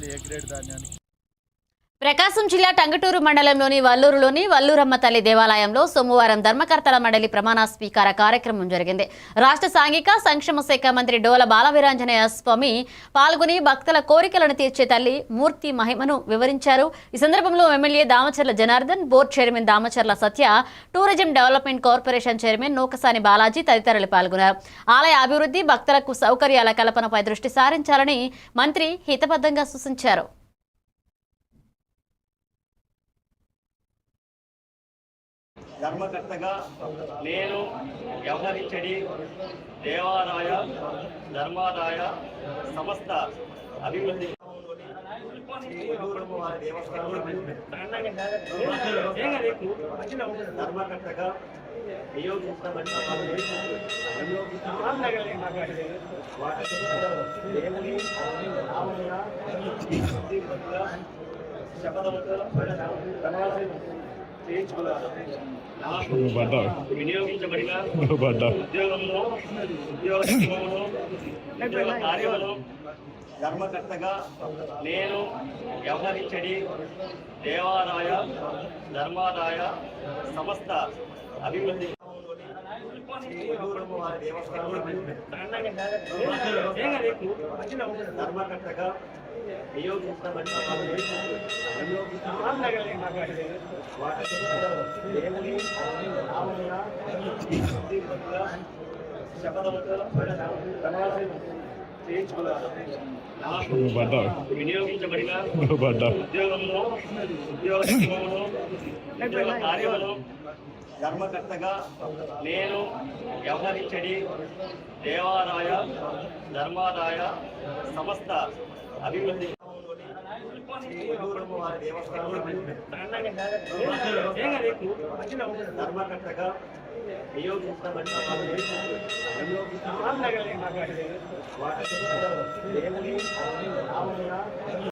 రూపాయలు A grade ధాన్యానికి ప్రకాశం జిల్లా టంగటూరు మండలంలోని వల్లూరులోని వల్లూరమ్మ తల్లి దేవాలయంలో సోమవారం ధర్మకర్తల మండలి ప్రమాణ స్వీకార కార్యక్రమం జరిగింది. రాష్ట్ర సాంఘిక సంక్షేమ శాఖ మంత్రి డోల బాలవీరాంజనేయ స్వామి పాల్గొని భక్తుల కోరికలను తీర్చే తల్లి మూర్తి మహిమను వివరించారు. ఈ సందర్భంలో MLA Damacharla Janardhan board chairman Damacharla Satya tourism development corporation chairman Nukasani Balaji తదితరులు పాల్గొన్నారు. ఆలయ అభివృద్ధి భక్తులకు సౌకర్యాల కల్పనపై దృష్టి సారించాలని మంత్రి హితబద్ధంగా సూచించారు. ధర్మకర్తగా నేను వ్యవహరించడి దేవాదాయ ధర్మాదాయ సమస్త అభివృద్ధి ధర్మకర్తగా నియోగించబడిన దేవుని శపథముతో వినియోగించబడిన ఉద్యోగంలో కార్యములో ధర్మకర్తగా నేను వ్యవహరించడి దేవాదాయ ధర్మాదాయ సమస్త అభివృద్ధి ధర్మకర్తగా నియోగించబడిన వినియోగించబడిన ఉద్యోగంలో ఉద్యోగ ధర్మకర్తగా నేను వ్యవహరించడి దేవాదాయ ధర్మాదాయ సమస్త అభివృద్ధి. ధర్మకర్తగా నియోగించబడిన దేవుని